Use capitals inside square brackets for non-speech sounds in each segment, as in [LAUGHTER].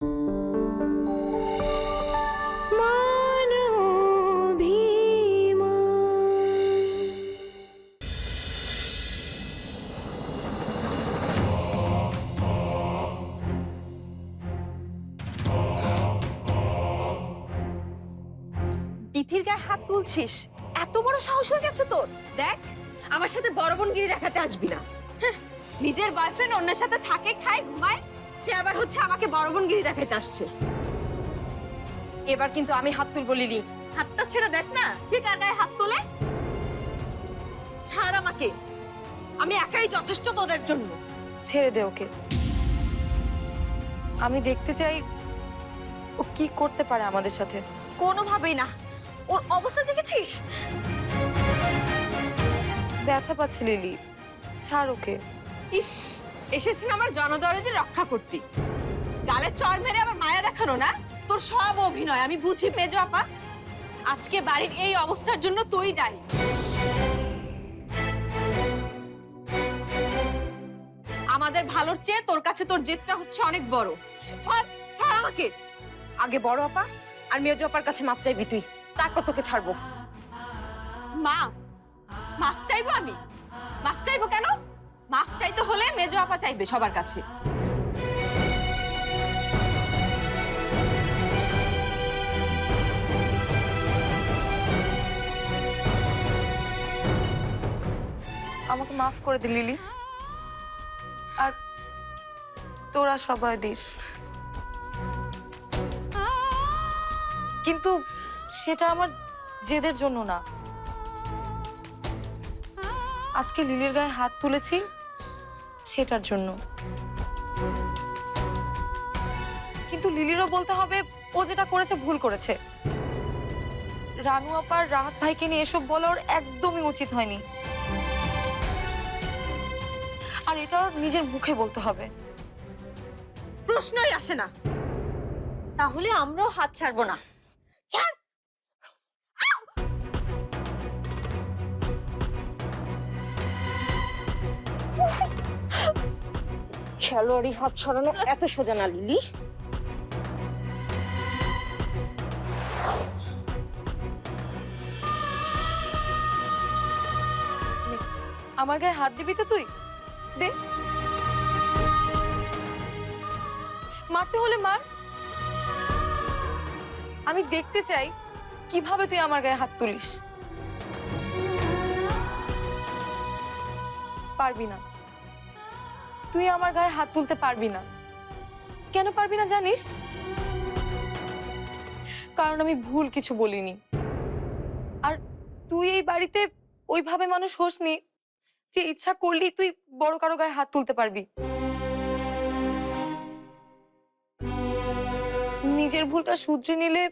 তিথির গায়ে হাত তুলছিস? এত বড় সাহস হয়ে গেছে তোর। দেখ আমার সাথে বড় বোনগিরি দেখাতে আসবি না। হ্যাঁ, নিজের বয়ফ্রেন্ড অন্যের সাথে থাকে খায় ঘুমায় সে আবার হচ্ছে আমাকে বড় বোনগিরি দেখাতে আসছে। এবার কিন্তু আমি হাত তুলবো লিলি। হাতটা ছেড়ে দেখ না কে কার গায়ে হাত তোলে? ছাড় আমাকে আমি একাই যথেষ্ট তোদের জন্য। ছেড়ে দে ওকে। আমি দেখতে চাই ও কি করতে পারে আমাদের সাথে। কোনোভাবেই না। ওর অবস্থা দেখেছিস? ব্যথা পাচ্ছে লিলি। ছাড় ওকে। ইস। এসেছেন আমার জনদরদের রক্ষা করতে। গালে চর মেরে আবার মায়া দেখানো না? তোর সব অভিনয়, আমি বুঝি মেজো আপা। আজকে বাড়ির এই অবস্থার জন্য তুই দায়ী। আমাদের ভালোর চেয়ে তোর কাছে তোর জেদটা হচ্ছে অনেক বড়। ছাড় ছাড় আমাকে। আগে বড় আপা, আর মেজো আপার কাছে মাপ চাইবি তুই। তারপর তোকে ছাড়বো। মা মাফ চাইব আমি? মাফ চাইব কেন? মাফ চাইতে হলে মেজো আপা চাইবে সবার কাছে। আমাকে মাফ করে দি, লিলি। আর তোরা সবাই দিস। কিন্তু সেটা আমার জেদের জন্য না। আজকে লিলির গায়ে হাত তুলেছি। সেটার জন্য। কিন্তু লিলিরও বলতে হবে ও যেটা করেছে ভুল করেছে। রানু আপার রাহাত ভাইকে নিয়ে এসব বলা ওর একদমই উচিত হয়নি। আর এটা ওর নিজের মুখে বলতে হবে। প্রশ্নই আসে না। তাহলে আমরাও হাত ছাড়বো না। ছাড়! খেলোয়াড়ি হাত ছড়ানো এত সোজা না, লিলি। আমার গায়ে হাত দিবি তো তুই? দে। মারতে হলে মার। আমি দেখতে চাই কীভাবে তুই আমার গায়ে হাত তুলিস। পারবি না। তুই আমার গায়ে হাত তুলতে পারবি না। কেন পারবি না জানিস? কারণ আমি ভুল কিছু বলিনি। আর তুই এই বাড়িতে ওইভাবে মানুষ হোসনি যে ইচ্ছা করলি তুই বড় কারও গায়ে হাত তুলতে পারবি। নিজের ভুলটা শুধরে নিলে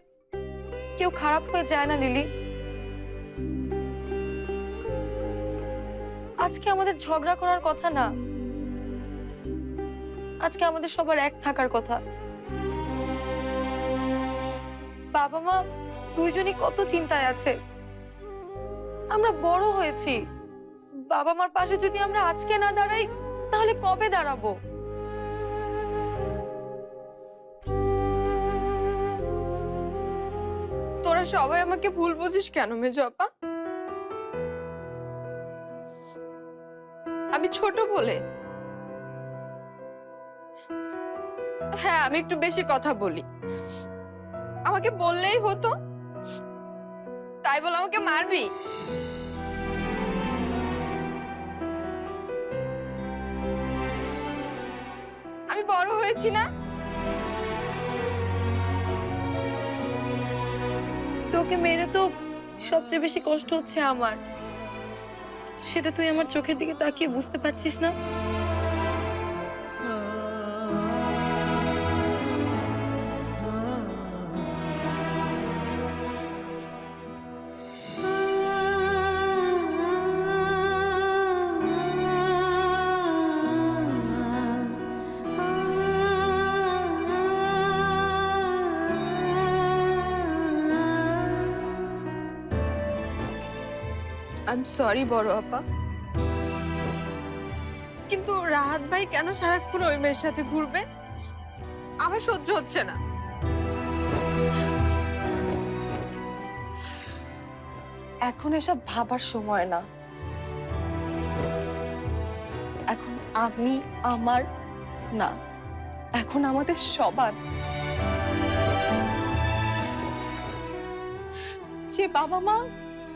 কেউ খারাপ হয়ে যায় না, লিলি। আজকে আমাদের ঝগড়া করার কথা না। আজকে আমাদের সবার এক থাকার কথা। বাবা মা দুইজনই কত চিন্তায় আছে। আমরা বড় হয়েছি। বাবা মার পাশে যদি আমরা আজকে না দাঁড়াই, তাহলে কবে দাঁড়াবো? তোরা সবাই আমাকে ভুল বুঝিস কেন, মেজো আপা? আমি ছোট বলে হ্যাঁ আমি একটু বেশি কথা বলি। আমাকে বললেই হতো। তাই বলে আমাকে মারবি? আমি বড় হয়েছি না? তোকে মেরে তো সবচেয়ে বেশি কষ্ট হচ্ছে আমার। সেটা তুই আমার চোখের দিকে তাকিয়ে বুঝতে পারছিস না? আই এম সরি বড় আপা। কিন্তু রাহাত ভাই কেন সারাক্ষণ ওই মেয়ের সাথে ঘুরবে? আমার সহ্য হচ্ছে না। এখন এসব ভাবার সময় না। এখন আমি আমার না। এখন আমাদের সবার। যে বাবা মা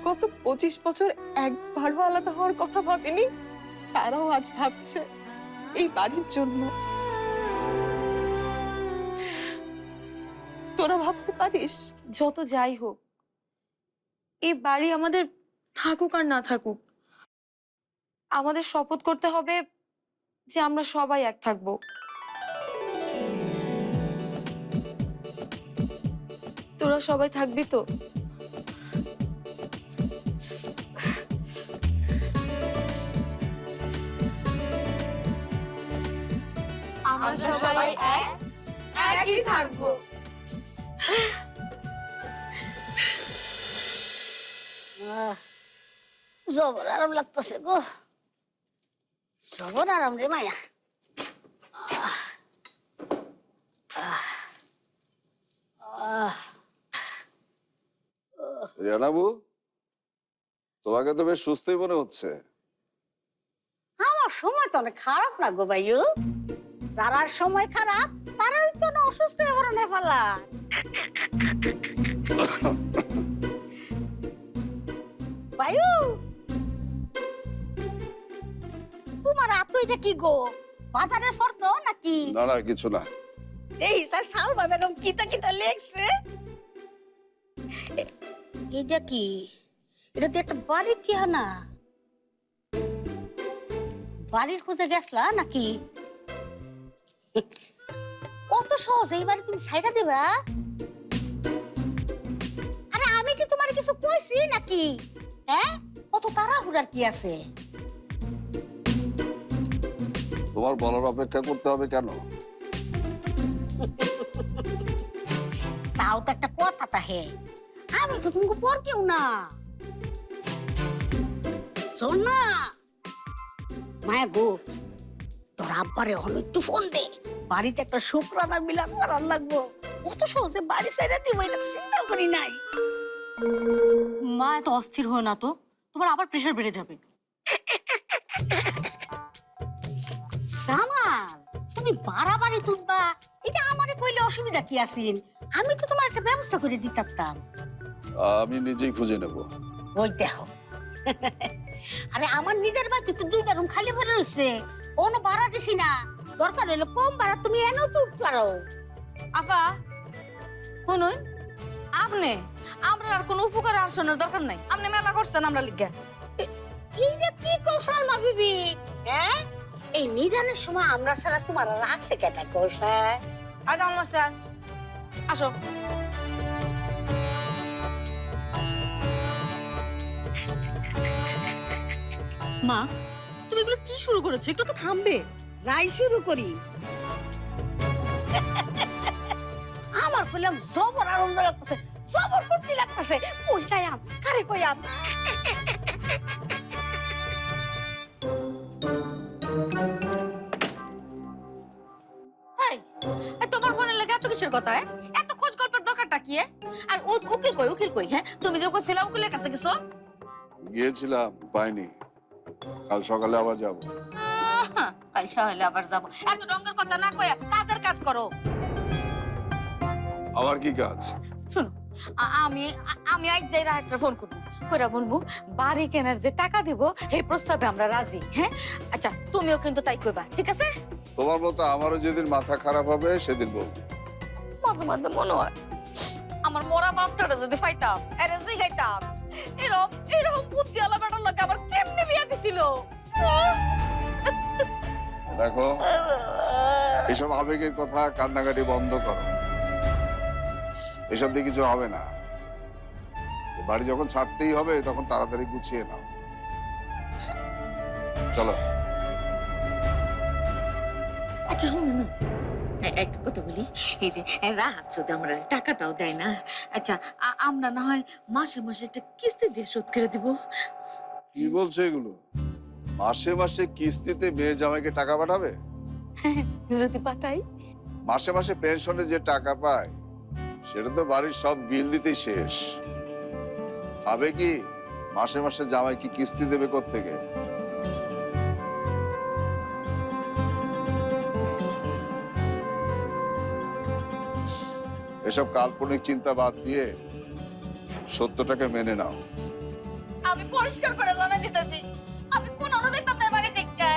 গত পঁচিশ বছর একবারও আলাদা হওয়ার কথা ভাবেনি, তারাও আজ ভাবছে এই বাড়ির জন্য। তোরা ভাবতে পারিস? যত যাই হোক এই বাড়ি আমাদের থাকুক আর না থাকুক, আমাদের শপথ করতে হবে যে আমরা সবাই এক থাকব। তোরা সবাই থাকবি তো? আমরা সবাই এক একই থাকব। জবর আরাম লাগতেছে গো। জবর আরাম রে মায়া। আহ, আহ, আহ, জানাবু তোমাকে তো বেশ সুস্থই মনে হচ্ছে। আমার সময় তো অনেক খারাপ না গো ভাইও যারার সময় খারাপ তারাই তো না অসুস্থ হয়ে পড়ে নেপালা ভাইও তোমার আত্ম এটা কি গো? বাজারের ফর্দ নাকি? না না কিছু না। এই স্যার সালমা বেগম কিতা কিতা লেখছে। এটা কি? এটা তো একটা বাড়ির ঠিকানা। বাড়ির খুঁজে গেছলা নাকি? অত সহজে এই বাড়ি তুমি সাইডা দেবা। আরে আমি কি তোমার কিছু কইছি নাকি? হ্যাঁ? অত তাড়াহুড়ার কি আছে? তোমার বলার অপেক্ষা করতে হবে কেন? তাও তো একটা কথা তাহে। আমি তো তোমাকে পর কেউ না। শোন না। মায়া গো তোর আব্বারে হলো একটু ফোন দে। বাড়িতে একটা শুক্রানা মিলান করার লাগবো। অত সহজে বাড়ি দিব এটা চিন্তা করি নাই। মা এত অস্থির হয়ে না তো। তোমার আবার প্রেশার বেড়ে যাবে। সামাল তুমি বাড়াবাড়ি তুলবা। এটা আমারে কইলে অসুবিধা কি আছেন আমি তো তোমার একটা ব্যবস্থা করে দিতাম। আমি নিজেই খুঁজে নেব। ওই দেখো। আরে আমার নিজের বাড়িতে তো দুইটা রুম খালি পড়ে রয়েছে। কোনো ভাড়া দিছি না। দরকার হলে কম ভাড়া তুমি এনেও তো পারো। আপা শুনুন আপনি আমরা আর কোনো উপকার আর্জনের দরকার নাই। আপনি মেলা করছেন আমরা লিখে। এইটা কি কৌশল মা বিবি? হ্যাঁ এই নিদানের সময় আমরা ছাড়া তোমার আর আছে কেটা কৌশল জামাল মাস্টার আসো। মা তুমি এগুলো কি শুরু করেছ? একটু তো থামবে। যাই শুরু করি। আমার কইলাম জবর আনন্দ লাগতেছে জবর ফুর্তি লাগতেছে। কারে তোমার বোনের লাগে এত কিসের কথা? এত খোঁজ গল্পের দরকারটা কি? আর ও উকিল কই উকিল কই হ্যাঁ? তুমি যে ছিলা উকিলের কাছে গেছো? গিয়েছিলাম পাইনি। কাল সকালে আবার যাব। কাল সকালে আবার যাব। এত রঙের কথা না কয়া কাজের কাজ করো। আবার কি কাজ? শোনো আমি আমি আজ যাই রাত্রে ফোন করব। কইরা বলব বাড়ি কেনার যে টাকা দিব এই প্রস্তাবে আমরা রাজি হ্যাঁ? আচ্ছা তুমিও কিন্তু তাই কইবা ঠিক আছে? তোমার মতো আমারও যেদিন মাথা খারাপ হবে সেদিন বলব। মাঝে মাঝে মনে হয় আমার মরা বাপটারে যদি পাইতাম এরে জিগাইতাম। এরকম এরকম বুদ্ধি আলা বেটার লোক আবার কেমনে বিয়া দিছিল? দেখো এসব আবেগের কথা কান্নাকাটি বন্ধ করো। এসব দিয়ে কিছু হবে না। বাড়ি যখন ছাড়তেই হবে তখন তাড়াতাড়ি গুছিয়ে নাও। চলো। আচ্ছা না। একটা কথা বলি। এই যে এ, রাহাত যদি আমরা টাকাটাও দেয় না আচ্ছা আমরা না হয় মাসে মাসে একটা কিস্তি দিয়ে শোধ করে দিব। কি বলছো এগুলো? মাসে মাসে কিস্তিতে মেয়ে জামাইকে টাকা পাঠাবে? [LAUGHS] যদি পাঠাই। মাসে মাসে পেনশনে যে টাকা পায় সেটা তো বাড়ির সব বিল দিতেই শেষ। হবে কি মাসে মাসে জামাই কি কিস্তি দেবে থেকে এসব কাল্পনিক চিন্তা বাদ দিয়ে সত্যটাকে মেনে নাও। আমি পরিষ্কার করে জানাই দিতেছি। আমি কোন অনুযায়ী না বাড়ি দেখতে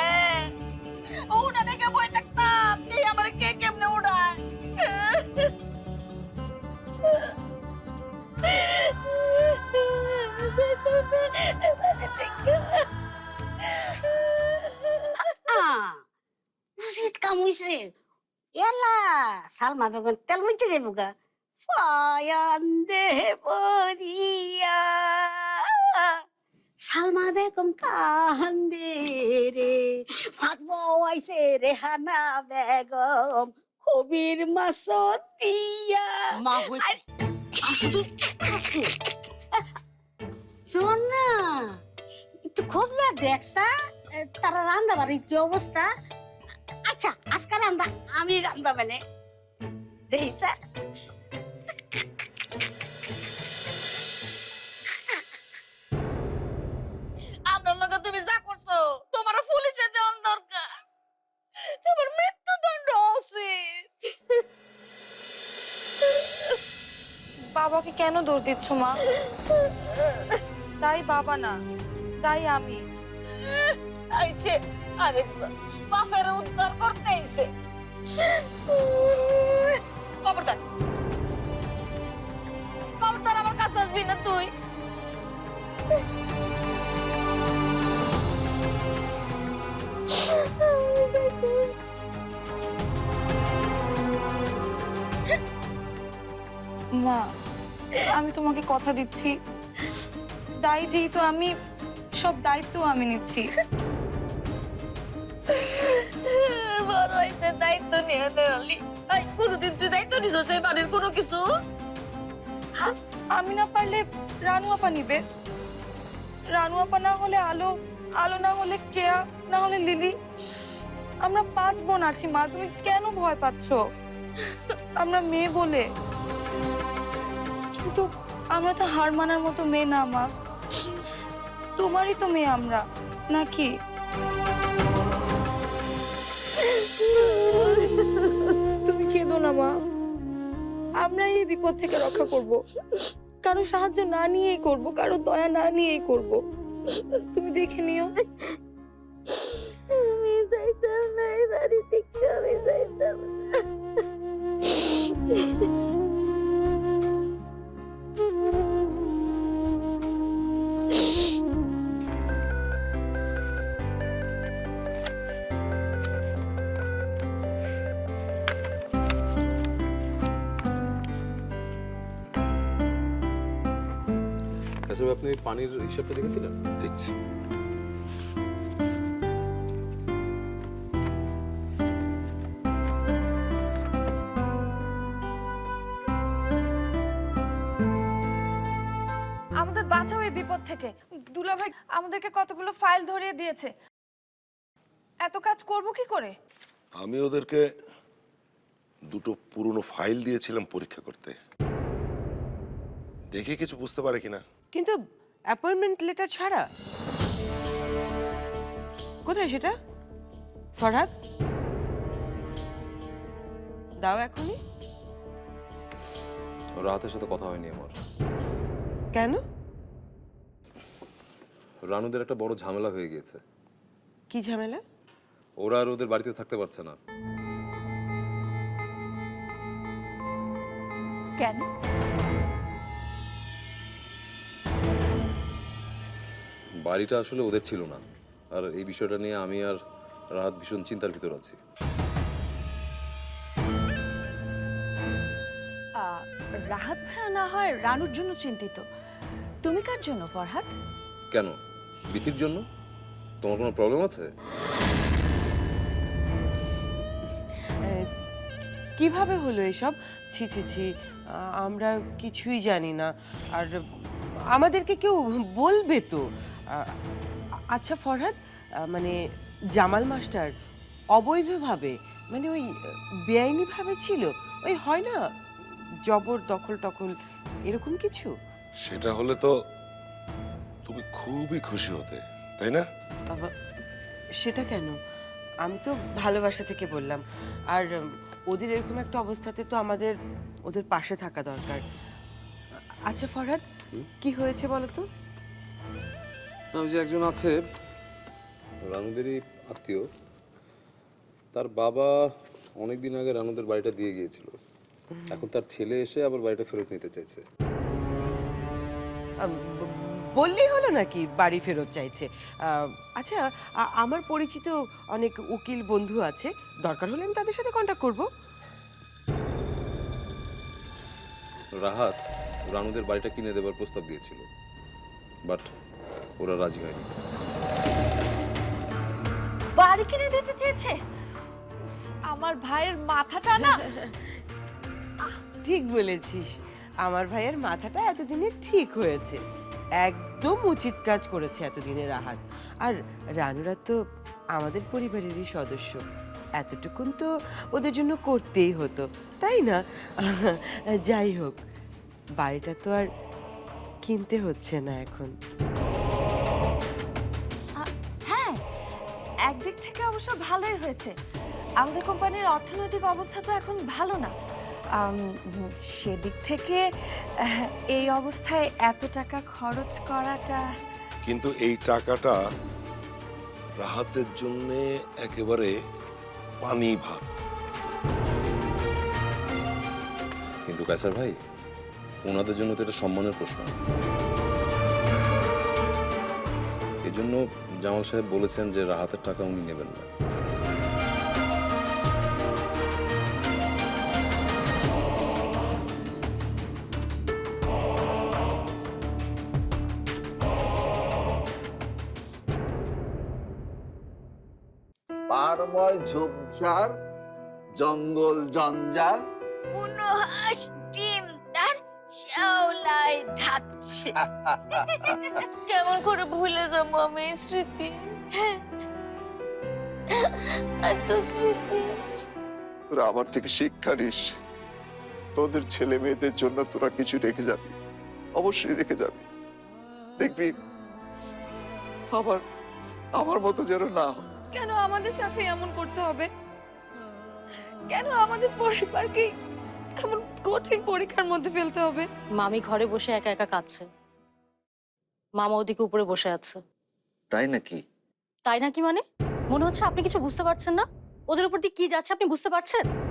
উড়া দেখে বই থাকতাম এই আমার কে কেমনে উড়ায় উচিত কাম এলা সালমা বেগম তেল মুইতে যাইব গা। পায়ান দে পরিয়া সালমা বেগম কান্দে রে ফাটবো আইছে রেহানা বেগম কবির মাসতিয়া মা হইছে শুধু শোন না একটু খোঁজবে দেখছা তারা রান্না বাড়ির কি অবস্থা? আচ্ছা আজকাল রান্না আমি রান্না মানে। দেখছা আপনার লগে তুমি যা করছ তোমার পুলিশে দেওয়ার দরকার তোমার মৃত্যুদণ্ড উচিত। বাবাকে কেন দোষ দিচ্ছ মা? তাই বাবা না তাই আমি। আইছে আমার কাছে আসবি না তুই। মা, আমি তোমাকে কথা দিচ্ছি। তাই যেহেতু আমি, সব দায়িত্ব আমি নিচ্ছি। নিয়ে নেলি আই আমি না পারলে রানু আপা নিবে। রানু আপা না হলে আলো আলো না হলে কেয়া, না হলে লিলি। আমরা পাঁচ বোন আছি, মা, তুমি কেন ভয় পাচ্ছ? আমরা মেয়ে বলে। কিন্তু আমরা তো হার মানার মতো মেয়ে না, মা। তোমারই তো মেয়ে আমরা নাকি মা, আমরা এই বিপদ থেকে রক্ষা করব। কারও সাহায্য না নিয়েই করব, কারও দয়া না নিয়েই করব। তুমি দেখে নিও। আমি যাইতাম না বাড়ি থেকে আমি আপনি পানির হিসাবটা দেখেছিলেন? দেখছি। আমাদের বাঁচাও এই বিপদ থেকে। দুলাভাই আমাদেরকে কতগুলো ফাইল ধরিয়ে দিয়েছে। এত কাজ করব কি করে? আমি ওদেরকে দুটো পুরনো ফাইল দিয়েছিলাম পরীক্ষা করতে। দেখে কিছু বুঝতে পারে কিনা? কিন্তু অ্যাপয়েন্টমেন্ট লেটার ছাড়া? কোথায় সেটা? ফরহাদ? দাও এখনই। রাহাতের সাথে কথা হয়নি আমার। কেন? রানুদের একটা বড় ঝামেলা হয়ে গিয়েছে। কি ঝামেলা? ওরা আর ওদের বাড়িতে থাকতে পারছে না। কেন? বাড়িটা আসলে ওদের ছিল না। আর এই বিষয়টা নিয়ে আমি আর রাহাত ভীষণ চিন্তার ভিতর আছি। রাহাত ভাইয়া না হয় রানুর জন্য চিন্তিত। তুমি কার জন্য ফরহাদ? কেন? বিথির জন্য? তোমার কোনো প্রবলেম আছে? কীভাবে হলো এসব? ছি ছি ছি আমরা কিছুই জানি না। আর আমাদেরকে কেউ বলবে তো? আচ্ছা ফরহাদ মানে জামাল মাস্টার অবৈধভাবে মানে ওই বেআইনি ভাবে ছিল ওই হয় না জবর দখল টখল এরকম কিছু? সেটা হলে তো তুমি খুবই খুশি হতে তাই না? বাবা সেটা কেন? আমি তো ভালোবাসা থেকে বললাম। আর ওদের এরকম একটা অবস্থাতে তো আমাদের ওদের পাশে থাকা দরকার। আচ্ছা ফরহাদ কি হয়েছে বলো তো? না, ওই যে একজন আছে রানুদেরই আত্মীয় তার বাবা অনেক দিন আগে রানুদের বাড়িটা দিয়ে গিয়েছিল। এখন তার ছেলে এসে আবার বাড়িটা ফেরত নিতে চাইছে। বললেই হলো নাকি বাড়ি ফেরত চাইছে? আচ্ছা আমার পরিচিত অনেক উকিল বন্ধু আছে দরকার হলে আমি তাদের সাথে কন্ট্যাক্ট করব। রাহাত রানুদের বাড়িটা কিনে দেবার প্রস্তাব দিয়েছিল। বাট ওরা রাজি হয়নি। বাড়ি কিনে দিতে চেয়েছে? উফ, আমার ভাইয়ের মাথাটা না। ঠিক বলেছিস। আমার ভাইয়ের মাথাটা এতদিনে ঠিক হয়েছে। একদম উচিত কাজ করেছে এতদিনের আহাত আর রানুরা তো আমাদের পরিবারেরই সদস্য। এতটুকুন তো ওদের জন্য করতেই হতো তাই না? যাই হোক বাড়িটা তো আর কিনতে হচ্ছে না এখন। একদিক থেকে অবশ্য ভালোই হয়েছে। আমাদের কোম্পানির অর্থনৈতিক অবস্থা তো এখন ভালো না। আম, সেদিক থেকে আহ, এই অবস্থায় এত টাকা খরচ করাটা কিন্তু এই টাকাটা রাহাতের জন্য একেবারে পানি ভাত। কিন্তু কায়সার ভাই ওনাদের জন্য তো এটা সম্মানের প্রশ্ন। এজন্য জামাল সাহেব বলেছেন যে রাহাতের টাকা উনি নেবেন না। পারময় ঝোপঝাড় জঙ্গল জঞ্জাল। শ্যাওলায় ঢাকছে [LAUGHS] কেমন করে ভুলে যাব আমি এই স্মৃতি? এত স্মৃতি? তোরা আমার থেকে শিক্ষা নিস। তোদের ছেলে মেয়েদের জন্য তোরা কিছু রেখে যাবি। অবশ্যই রেখে যাবি। দেখবি আমার আমার মতো যেন না কেন আমাদের সাথে এমন করতে হবে? কেন আমাদের পরিবারকে এমন কঠিন পরীক্ষার মধ্যে ফেলতে হবে। মামি ঘরে বসে একা একা কাঁদছে। মামা ওদিকে উপরে বসে আছে। তাই নাকি? তাই নাকি মানে? মনে হচ্ছে আপনি কিছু বুঝতে পারছেন না। ওদের উপর দিয়ে কি যাচ্ছে আপনি বুঝতে পারছেন?